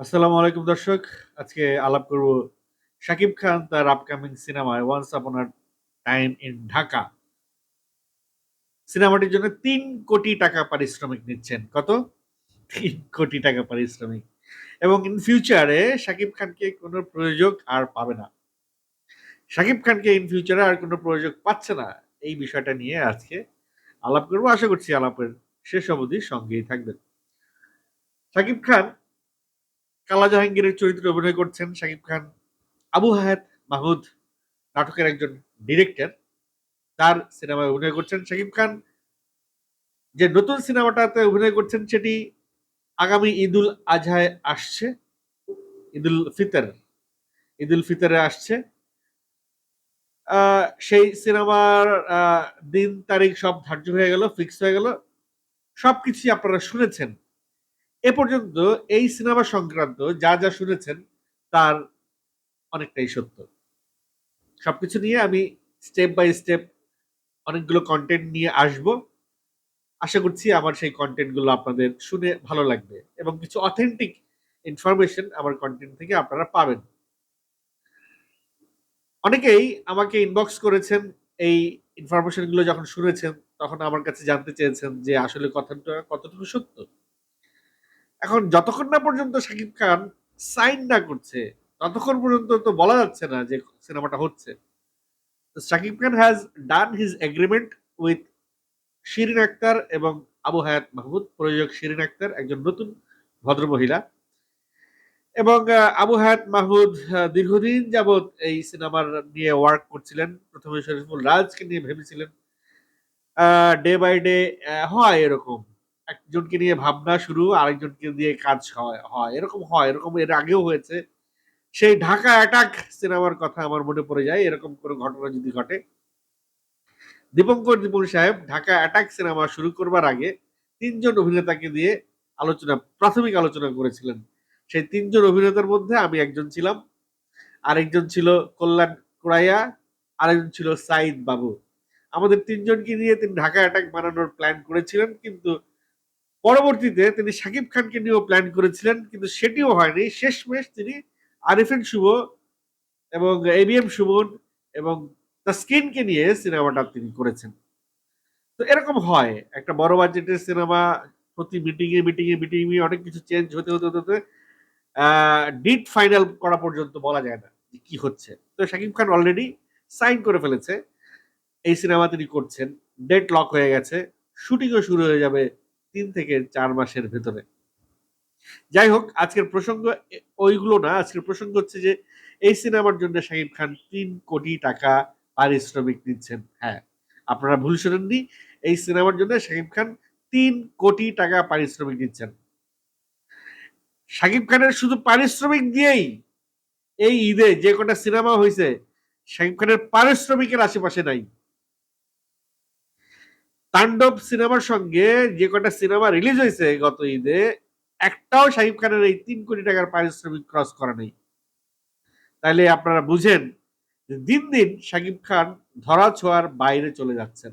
আসসালামু আলাইকুম দর্শক। আজকে আলাপ করব শাকিব খান তার আপকামিং সিনেমায় once upon time in Dhaka সিনেমাটির জন্য তিন কোটি টাকা পারিশ্রমিক নিচ্ছেন। কত? তিন কোটি টাকা পারিশ্রমিক। এবং ইন ফিউচারে শাকিব খানকে কোনো প্রযোজক আর পাবে না। শাকিব খানকে ইন ফিউচারে আর কোনো প্রযোজক পাচ্ছে না। এই বিষয়টা নিয়ে আজকে আলাপ করব। আশা করছি আলাপের শেষ অবধি সঙ্গেই থাকবেন। শাকিব খান কালা জাহাঙ্গীরের চরিত্রে অভিনয় করছেন শাকিব খান, আবু হায়াত মাহমুদ নাটকের একজন ডিরেক্টর। তার সিনেমায় অভিনয় করছেন শাকিব খান। যে নতুন সিনেমাটাতে অভিনয় করছেন সেটি আগামী ঈদুল আজহায় আসছে, ঈদুল ফিতর। ঈদুল ফিতরে আসছে। সেই সিনেমার দিন, তারিখ সব ধার্য হয়ে গেল ফিক্স হয়ে গেল। সবকিছুই আপনারা শুনেছেন। এ পর্যন্ত এই সিনেমা সংক্রান্ত যা যা শুনেছেন, তার অনেকটাই সত্য। সবকিছু নিয়ে আমি স্টেপ বাই স্টেপ অনেকগুলো কন্টেন্ট নিয়ে আসব। আশা করছি আমার সেই কন্টেন্টগুলো আপনাদের শুনে ভালো লাগবে এবং কিছু অথেন্টিক ইনফরমেশন আমার কন্টেন্ট থেকে আপনারা পাবেন। অনেকেই আমাকে ইনবক্স করেছেন, এই ইনফরমেশনগুলো যখন শুনেছেন, তখন আমার কাছে জানতে চেয়েছেন যে আসলে কথাটা কতটুকু সত্য। এখন যতক্ষণ না পর্যন্ত শাকিব খান সাইন না করছে, ততক্ষণ পর্যন্ত তো বলা যাচ্ছে না যে সিনেমাটা হচ্ছে। Shakib Khan has done his agreement with Shirin Akhter এবং আবু হায়াত মাহমুদ, প্রযোজক শিরিন আক্তার, একজন নতুন ভদ্রমহিলা এবং আবু হায়াত মাহমুদ দীর্ঘদিন যাবৎ এই সিনেমার নিয়ে ওয়ার্ক করছিলেন। প্রথমে শরীফুল রাজকে নিয়ে ভেবেছিলেন। ডে বাই ডে হয় এরকম। একজনকে নিয়ে ভাবনা শুরু, আরেকজনকে দিয়ে কাজ হয় এরকম হয়, এরকম এর আগেও হয়েছে। সেই ঢাকা অ্যাটাক সিনেমার কথা আমার মনে পড়ে যায়, এরকম কোনো ঘটনা যদি ঘটে। দীপঙ্কর দীপন সাহেব ঢাকা অ্যাটাক সিনেমা শুরু করবার আগে তিনজন অভিনেতাকে দিয়ে আলোচনা, প্রাথমিক আলোচনা করেছিলেন। সেই তিনজন অভিনেতার মধ্যে আমি একজন ছিলাম। আরেকজন ছিল কল্যাণ কুড়াইয়া, আরেকজন ছিল সাইদ বাবু। আমাদের তিনজনকে নিয়ে তিনি ঢাকা অ্যাটাক বানানোর প্ল্যান করেছিলেন, কিন্তু পরবর্তীতে তিনি শাকিব খানকে নিয়েও প্ল্যান করেছিলেন, কিন্তু সেটিও হয়নি। শেষমেশ তিনি আরিফিন শুভ এবং এবিএম সুমন এবং তাস্কিনকে নিয়ে সিনেমাটা তিনি করেছেন। তো এরকম হয়। একটা বড় বাজেটের সিনেমা, প্রতি মিটিংয়ে মিটিংয়ে মিটিং এ অনেক কিছু চেঞ্জ হতে হতে হতে হতে ডিট ফাইনাল করা পর্যন্ত বলা যায় না কি হচ্ছে। তো শাকিব খান অলরেডি সাইন করে ফেলেছে। এই সিনেমা তিনি করছেন। ডেট লক হয়ে গেছে। শুটিংও শুরু হয়ে যাবে তিন থেকে চার মাসের ভেতরে। যাই হোক, আজকের প্রসঙ্গ ওইগুলো না, আজকের প্রসঙ্গ হচ্ছে যে, এই সিনেমার জন্য শাকিব খান তিন কোটি টাকা পারিশ্রমিক নিচ্ছেন। হ্যাঁ আপনারা ভুল শোনেননি, এই সিনেমার জন্য শাকিব খান তিন কোটি টাকা পারিশ্রমিক নিচ্ছেন। শাকিব খানের শুধু পারিশ্রমিক দিয়েই এই ঈদে যে কটা সিনেমা হয়েছে শাকিব খানের পারিশ্রমিকের আশেপাশে নাই। তাণ্ডব সিনেমার সঙ্গে যে কটা সিনেমা রিলিজ হয়েছে গত ঈদে, একটাও শাকিব খানের এই তিন কোটি টাকার পারিশ্রমিক ক্রস করা নেই। তাইলে আপনারা বুঝেন দিন দিন শাকিব খান ধরা ছোঁয়ার বাইরে চলে যাচ্ছেন।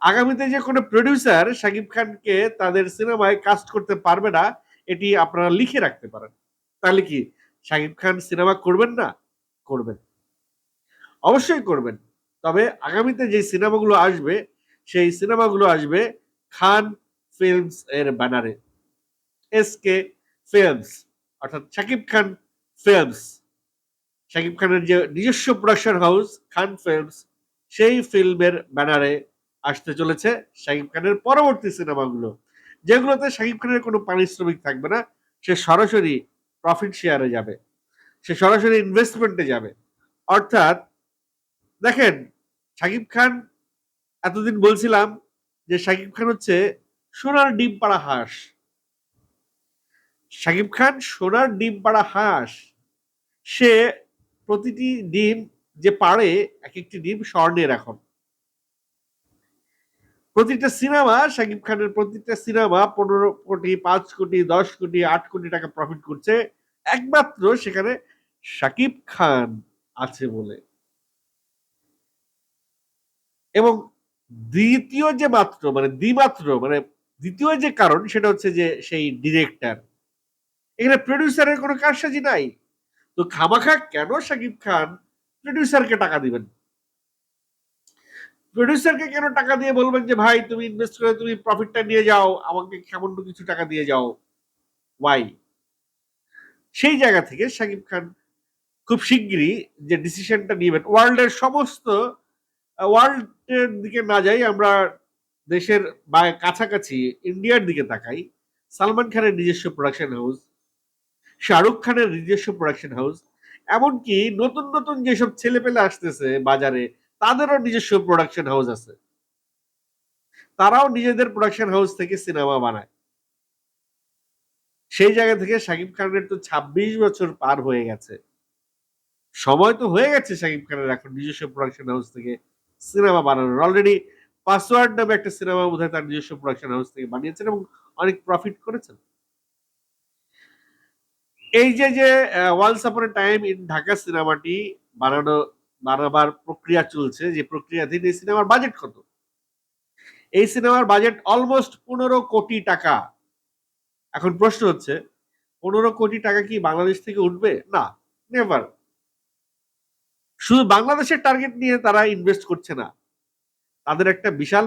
আগামীতে যে কোনো প্রডিউসার শাকিব খানকে তাদের সিনেমায় কাস্ট করতে পারবে না, এটি আপনারা লিখে রাখতে পারেন। তাহলে কি শাকিব খান সিনেমা করবেন না? করবেন। অবশ্যই করবেন। তবে আগামীতে যে সিনেমাগুলো আসবে সেই সিনেমাগুলো আসবে খান ফিল্মস এর ব্যানারে। এস কে ফিল্মস অর্থাৎ শাকিব খান ফিল্মস। শাকিব খানের যে নিজস্ব প্রোডাকশন হাউস খান ফিল্মস, সেই ফিল্মের ব্যানারে আসতে চলেছে শাকিব খানের পরবর্তী সিনেমাগুলো। যেগুলোতে শাকিব খানের কোনো পারিশ্রমিক থাকবে না, সে সরাসরি প্রফিট শেয়ারে যাবে। সে সরাসরি ইনভেস্টমেন্টে যাবে। অর্থাৎ দেখেন, শাকিব খান এতদিন বলছিলাম যে শাকিব খান হচ্ছে সোনার ডিম পাড়া হাঁস। শাকিব খান সোনার ডিম পাড়া হাঁস। সে প্রতিটি ডিম যে পাড়ে এক একটি ডিম স্বর্ণের এখন। প্রতিটা সিনেমা শাকিব খানের প্রতিটা সিনেমা পনেরো কোটি, পাঁচ কোটি, দশ কোটি, আট কোটি টাকা প্রফিট করছে। একমাত্র সেখানে শাকিব খান আছে বলে। এবং দ্বিতীয় যে মাত্র মানে দ্বিমাত্র মানে দ্বিতীয় যে কারণ সেটা হচ্ছে যে সেই ডিরেক্টর এখানে প্রডিউসারের কোনো কারসাজি নাই। তো খামাখা কেন শাকিব খান প্রডিউসারকে টাকা দিবেন? প্রডিউসারকে কেন টাকা দিয়ে বলবেন যে, ভাই, তুমি ইনভেস্ট করে, তুমি প্রফিটটা নিয়ে যাও, আমাকে কেমন কিছু টাকা দিয়ে যাও? ওয়াই সেই জায়গা থেকে শাকিব খান খুব শিগগিরই যে ডিসিশনটা নিবেন ওয়ার্ল্ডের সমস্ত ওয়ার্ল্ডের দিকে না যাই, আমরা দেশের বা কাছাকাছি ইন্ডিয়ার দিকে তাকাই। সালমান খানের নিজস্ব প্রোডাকশন হাউস শাহরুখ খানের নিজস্ব প্রোডাকশন হাউস এমনকি নতুন নতুন যেসব ছেলে পেলে আসতেছে বাজারে, তাদেরও নিজস্ব প্রোডাকশন হাউস আছে। তারাও নিজেদের প্রোডাকশন হাউস থেকে সিনেমা বানায়। সেই জায়গা থেকে শাকিব খানের তো ২৬ বছর পার হয়ে গেছে। সময় তো হয়ে গেছে শাকিব খানের এখন নিজস্ব প্রোডাকশন হাউস থেকে সিনেমা বানানোর। অলরেডি পাসওয়ার্ড নামে একটা সিনেমা বোধহয় তার নিজস্ব প্রোডাকশন হাউস থেকে বানিয়েছেন এবং অনেক প্রফিট করেছেন। এই যে যে once upon time in Dhaka সিনেমাটি বানানো, বানাবার প্রক্রিয়া চলছে, যে প্রক্রিয়াধীন এই সিনেমার বাজেট কত? এই সিনেমার বাজেট অলমোস্ট পনেরো কোটি টাকা। এখন প্রশ্ন হচ্ছে, পনেরো কোটি টাকা কি বাংলাদেশ থেকে উঠবে? না নেভার শুধু বাংলাদেশের টার্গেট নিয়ে তারা ইনভেস্ট করছে না। তাদের একটা বিশাল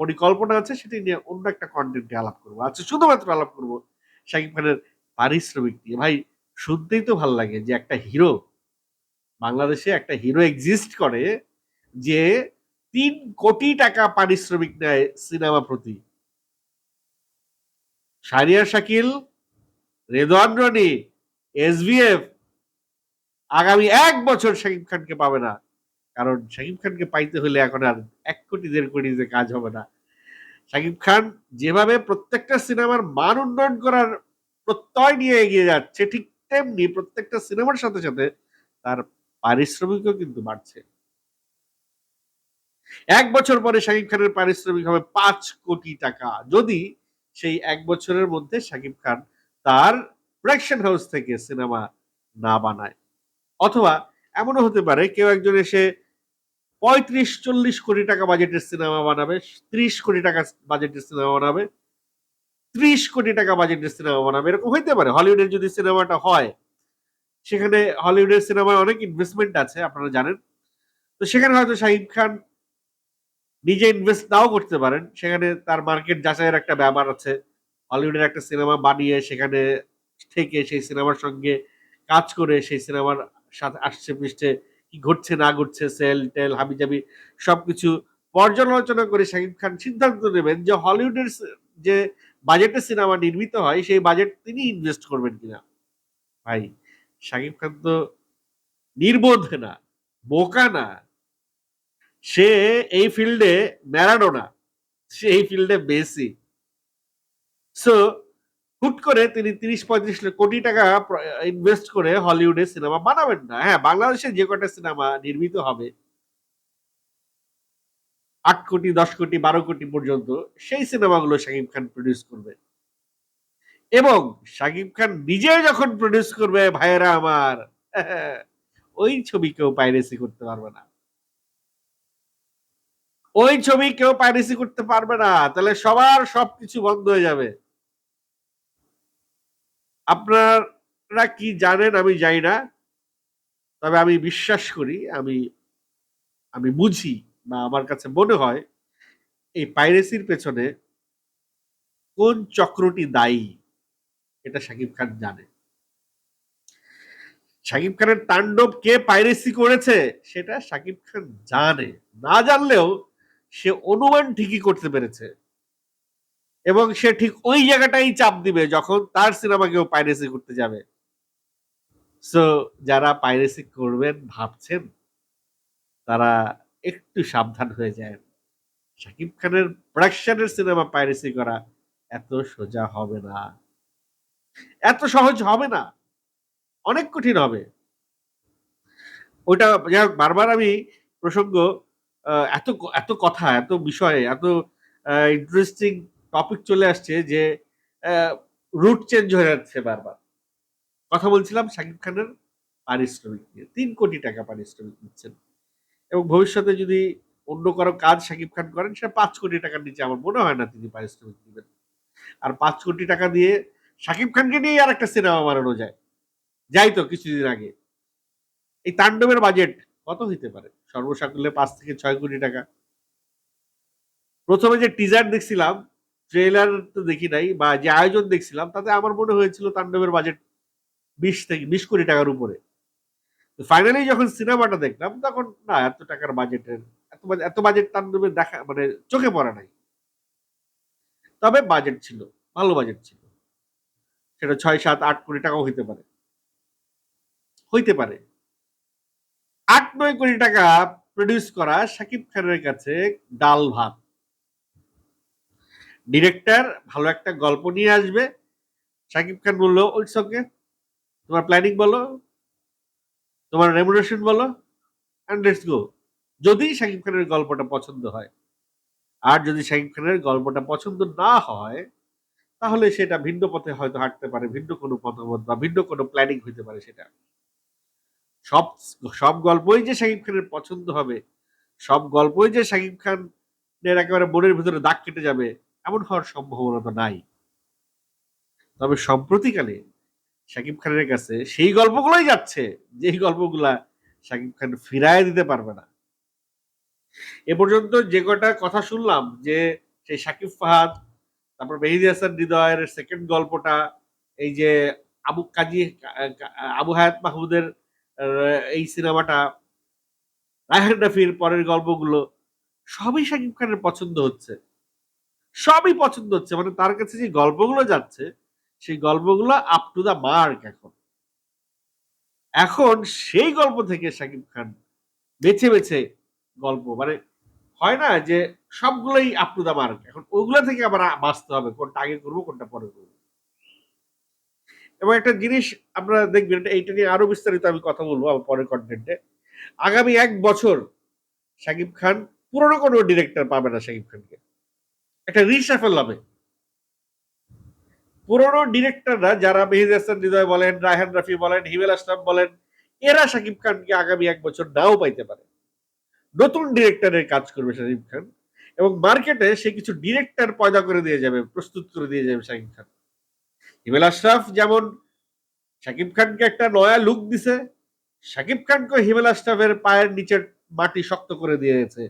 পরিকল্পনা আছে, সেটি নিয়ে অন্য একটা কন্টেন্টে আলাপ করব। আচ্ছা শুধুমাত্র আলাপ করব শাকিব খানের পারিশ্রমিক নিয়ে। ভাই, শুনতেই তো ভালো লাগে যে একটা হিরো বাংলাদেশে একটা হিরো এক্সিস্ট করে যে তিন কোটি টাকা পারিশ্রমিক নেয় সিনেমা প্রতি। শারিয়ার শাকিল রেদওয়ান রনি এসভিএফ আগামী এক বছর শাকিব খানকে পাবে না। কারণ শাকিব খানকে পাইতে হলে এখন আর এক কোটি, দেড় কোটি যে কাজ হবে না। শাকিব খান যেভাবে প্রত্যেকটা সিনেমার মান উন্নয়ন করার প্রত্যয় নিয়ে এগিয়ে যাচ্ছে, ঠিক তেমনি প্রত্যেকটা সিনেমার সাথে সাথে তার পারিশ্রমিকও কিন্তু বাড়ছে। এক বছর পরে শাকিব খানের পারিশ্রমিক হবে পাঁচ কোটি টাকা। যদি সেই এক বছরের মধ্যে শাকিব খান তার প্রোডাকশন হাউস থেকে সিনেমা না বানায়। অথবা এমনও হতে পারে কেউ একজন এসে পঁয়ত্রিশ, চল্লিশ কোটি টাকা বাজেটের সিনেমা বানাবে, ত্রিশ কোটি টাকা বাজেটের সিনেমা বানাবে, ত্রিশ কোটি টাকা বাজেটের সিনেমা বানাবে, এরকম হইতে পারে। হলিউডের যদি সিনেমাটা হয়, সেখানে হলিউডের সিনেমায় অনেক ইনভেস্টমেন্ট আছে, আপনারা জানেন। তো সেখানে হয়তো শাহিদ খান নিজে ইনভেস্ট নাও করতে পারেন। সেখানে তার মার্কেট যাচাইয়ের একটা ব্যাপার আছে। হলিউডের একটা সিনেমা বানিয়ে সেখানে থেকে সেই সিনেমার সঙ্গে কাজ করে সেই সিনেমার আসছে পৃষ্ঠে, কি ঘটছে, না ঘটছে, সেল, টেল, হাবিজাবি, সবকিছু পর্যালোচনা করে শাকিব খান সিদ্ধান্ত নেবেন যে হলিউডের যে বাজেটে সিনেমা নির্মিত হয়, সেই বাজেট তিনি ইনভেস্ট করবেন কিনা? ভাই, শাকিব খান তো নির্বোধ না, বোকা না। সে এই ফিল্ডে ম্যারাডোনা, সে এই ফিল্ডে বেশি সো হুট করে তিনি তিরিশ পঁয়ত্রিশ কোটি টাকা ইনভেস্ট করে হলিউডে সিনেমা বানাবেন না। হ্যাঁ বাংলাদেশে যে কটা সিনেমা নির্মিত হবে, আট কোটি, দশ কোটি, বারো কোটি পর্যন্ত, সেই সিনেমাগুলো শাকিব খান প্রডিউস করবে। এবং শাকিব খান নিজে যখন প্রডিউস করবে, ভাইয়েরা আমার, ওই ছবি কেউ পাইরেসি করতে পারবে না। ওই ছবি কেউ পাইরেসি করতে পারবে না। তাহলে সবার সবকিছু বন্ধ হয়ে যাবে। আপনারা কি জানেন? আমি জানি না। তবে আমি বিশ্বাস করি, আমি আমি বুঝি বা আমার কাছে মনে হয়, এই পাইরেসির পেছনে কোন চক্রটি দায়ী, এটা শাকিব খান জানে। শাকিব খানের তাণ্ডব কে পাইরেসি করেছে, সেটা শাকিব খান জানে। না জানলেও সে অনুমান ঠিকই করতে পেরেছে। এবং সে ঠিক ওই জায়গাটাই চাপ দিবে যখন তার সিনেমা কেউ পাইরেসি করতে যাবে। সো যারা পাইরেসি করবেন, ভাবছেন, তারা একটু সাবধান হয়ে যায় শাকিব খানের প্রোডাকশনের সিনেমা পাইরেসি করা এত সোজা হবে না। এত সহজ হবে না। অনেক কঠিন হবে। ওইটা যাই বারবার আমি প্রসঙ্গ এত এত কথা, এত বিষয়, এত ইন্টারেস্টিং টপিক চলে আসছে যে রুট চেঞ্জ হয়ে যাচ্ছে বারবার। কথা বলছিলাম শাকিব খানের পারিশ্রমিক নিয়ে। তিন কোটি টাকা পারিশ্রমিক নিচ্ছেন। এবং ভবিষ্যতে যদি অন্য কারও কাজ শাকিব খান করেন সেটা পাঁচ কোটি টাকার নিচে আমার মনে হয় না তিনি পারিশ্রমিক দিবেন। আর পাঁচ কোটি টাকা দিয়ে শাকিব খানকে নিয়ে আর একটা সিনেমা বানানো যায়। যাই তো, কিছুদিন আগে। এই তাণ্ডবের বাজেট কত হইতে পারে? সর্বসাকুল্যে পাঁচ থেকে ছয় কোটি টাকা। প্রথমে যে টিজার দেখছিলাম ট্রেলার তো দেখি নাই, বা যে আয়োজন দেখছিলাম, তাতে আমার মনে হয়েছিল তাণ্ডবের বাজেট বিশ থেকে, বিশ কোটি টাকার উপরে। ফাইনালি যখন সিনেমাটা দেখলাম, তখন না, এত টাকার বাজেটের এত এত বাজেট তাণ্ডবের দেখা মানে চোখে পড়ে নাই। তবে বাজেট ছিল, ভালো বাজেট ছিল। সেটা ছয়, সাত, আট কোটি টাকাও হইতে পারে। হইতে পারে। আট, নয় কোটি টাকা প্রডিউস করা শাকিব খানের কাছে ডাল ভাত। ডিরেক্টর ভালো একটা গল্প নিয়ে আসবে। শাকিব খান বলল ওইটস ওকে তোমার প্ল্যানিং বলো, তোমার রেমুনেশন বলো অ্যান্ড লেটস গো যদি শাকিব খানের গল্পটা পছন্দ হয়। আর যদি শাকিব খানের গল্পটা পছন্দ না হয়, তাহলে সেটা ভিন্ন পথে হয়তো হাঁটতে পারে, ভিন্ন কোনো মতামত বা ভিন্ন কোনো প্ল্যানিং হইতে পারে সেটা। সব সব গল্পই যে শাকিব খানের পছন্দ হবে, সব গল্পই যে শাকিব খানের একেবারে মনের ভিতরে দাগ কেটে যাবে এমন হওয়ার সম্ভাবনা তো নাই। তবে সম্প্রতিকালে শাকিব খানের কাছে সেই গল্পগুলোই যাচ্ছে, যেই গল্পগুলা শাকিব খান ফিরায় দিতে পারবে না। এ পর্যন্ত যে কটা কথা শুনলাম যে সেই শাকিব ফাহাদ, তারপর মেহেদি হাসান হৃদয়ের সেকেন্ড গল্পটা, এই যে আবু কাজী, আবু হায়াত মাহমুদের এই সিনেমাটা, রায়হান রাফির পরের গল্পগুলো, সবই শাকিব খানের পছন্দ হচ্ছে। সবই পছন্দ হচ্ছে। মানে তার কাছে যে গল্পগুলো যাচ্ছে, সেই গল্পগুলো আপ টু দা মার্ক এখন। এখন সেই গল্প থেকে শাকিব খান বেছে বেছে গল্প। মানে হয় না যে সবগুলোই আপ টু দা মার্ক এখন ওগুলো থেকে আবার বাঁচতে হবে, কোনটা আগে করব, কোনটা পরে করব। এবং একটা জিনিস আপনারা দেখবেন এইটা নিয়ে আরও বিস্তারিত আমি কথা বলব আমার পরের কন্টেন্টে আগামী এক বছর শাকিব খান পুরনো কোনো ডিরেক্টর পাবে না শাকিব খানকে। একটা রিসাফেল হবে পুরনো ডিরেক্টররা যারা মেহিদ হাসান, হৃদয় বলেন, রায়হান রাফি বলেন, হিমেল আসলাম বলেন, এরা শাকিব খানকে আগামী এক বছর নাও পাইতে পারে। নতুন ডিরেক্টরের কাজ করবে শাকিব খান এবং মার্কেটে সে কিছু ডিরেক্টর পয়দা করে দিয়ে যাবে, প্রস্তুত করে দিয়ে যাবে শাকিব খান। হিমেল আশরাফ যেমন শাকিব খানকে একটা নয়া লুক দিছে, শাকিব খানকে হিমেল আশরাফের পায়ের নিচের মাটি শক্ত করে দিয়েছে।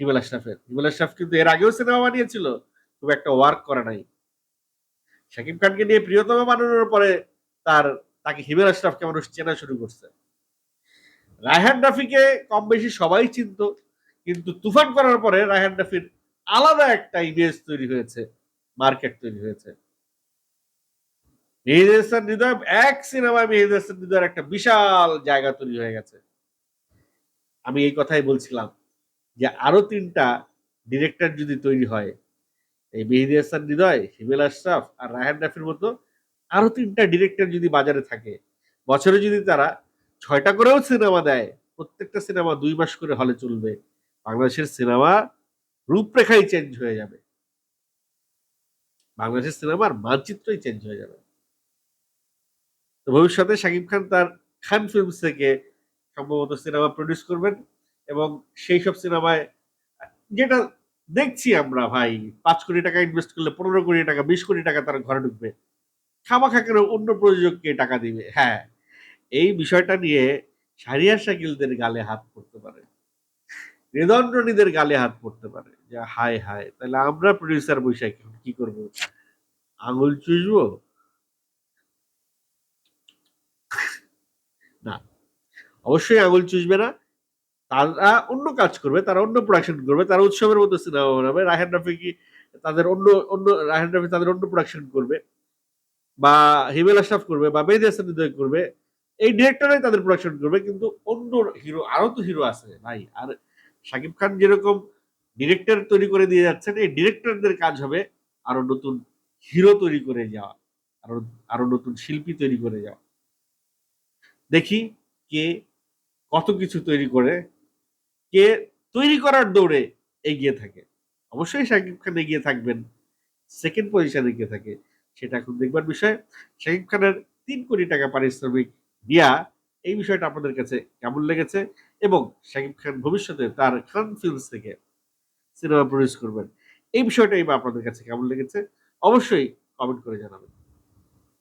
হিমেল আশরাফের। হিমেল আশরাফ কিন্তু এর আগেও সিনেমা বানিয়েছিল, খুব একটা ওয়ার্ক করে নাই। শাকিব খানকে নিয়ে প্রিয়তমা বানানোর পরে তার, তাকে হিমেল আশরাফকে মানুষ চেনা শুরু করছে। রায়হান রাফিকে কম বেশি সবাই চিনত, কিন্তু তুফান করার পরে রায়হান রাফির আলাদা একটা ইমেজ তৈরি হয়েছে মার্কেট তৈরি হয়েছে। মেহেদি হাসান হৃদয় এক সিনেমায় মেহেদি হাসান হৃদয়ের একটা বিশাল জায়গা তৈরি হয়ে গেছে। আমি এই কথাই বলছিলাম। যে আরও তিনটা ডিরেক্টর যদি তৈরি হয়, এই মেহেদি হাসান হৃদয়, হিমেল আশরাফ আর রায়হান রাফির মতো আরও তিনটা ডিরেক্টর যদি বাজারে থাকে, বছরে যদি তারা ছয়টা করেও সিনেমা দেয়, প্রত্যেকটা সিনেমা দুই মাস করে হলে চলবে, বাংলাদেশের সিনেমা রূপরেখাই চেঞ্জ হয়ে যাবে। বাংলাদেশের সিনেমার মানচিত্রই চেঞ্জ হয়ে যাবে। তো ভবিষ্যতে শাকিব খান তার খান ফিল্মস থেকে সম্ভবত সিনেমা প্রডিউস করবেন। এবং সেই সব সিনেমায় যেটা দেখছি আমরা, ভাই, পাঁচ কোটি টাকা ইনভেস্ট করলে পনেরো কোটি টাকা, বিশ কোটি টাকা তার ঘরে ঢুকবে। খামাখা কেন অন্য প্রযোজককে টাকা দিবে। হ্যাঁ এই বিষয়টা নিয়ে সারিয়ার শাকিলদের গালে হাত পড়তে পারে। হৃদয়ন্দ্রনীদের গালে হাত পড়তে পারে। যে হায় হায়, তাহলে আমরা প্রডিউসার বৈশাখ কি করব? আঙুল চুষবো? না, অবশ্যই আঙুল চুষবে না। তারা অন্য কাজ করবে, তারা অন্য প্রোডাকশন করবে, তারা উৎসবের মতো সিনেমা বানাবে। রাহেন রাফি কি তাদের অন্য অন্য রাহেন রাফি তাদের অন্য প্রোডাকশন করবে বা হিমেল আশরাফ করবে বা মেহেদি হাসান করবে। এই ডিরেক্টরাই তাদের প্রোডাকশন করবে, কিন্তু অন্য হিরো আরও তো হিরো আছে ভাই। আর শাকিব খান যেরকম ডিরেক্টর তৈরি করে দিয়ে যাচ্ছেন, এই ডিরেক্টরদের কাজ হবে আরও নতুন হিরো তৈরি করে যাওয়া আরও আরও নতুন শিল্পী তৈরি করে যাওয়া। দেখি কে কত কিছু তৈরি করে কে তৈরি করার দৌড়ে এগিয়ে থাকে। অবশ্যই শাকিব খান এগিয়ে থাকবেন। সেকেন্ড পজিশনে এগিয়ে থাকে। সেটা এখন দেখবার বিষয়। শাকিব খানের তিন কোটি টাকা পারিশ্রমিক দিয়া এই বিষয়টা আপনাদের কাছে কেমন লেগেছে? এবং শাকিব খান ভবিষ্যতে তার খান ফিল্মস থেকে সিনেমা প্রডিউস করবেন। এই বিষয়টাই বা আপনাদের কাছে কেমন লেগেছে? অবশ্যই কমেন্ট করে জানাবেন।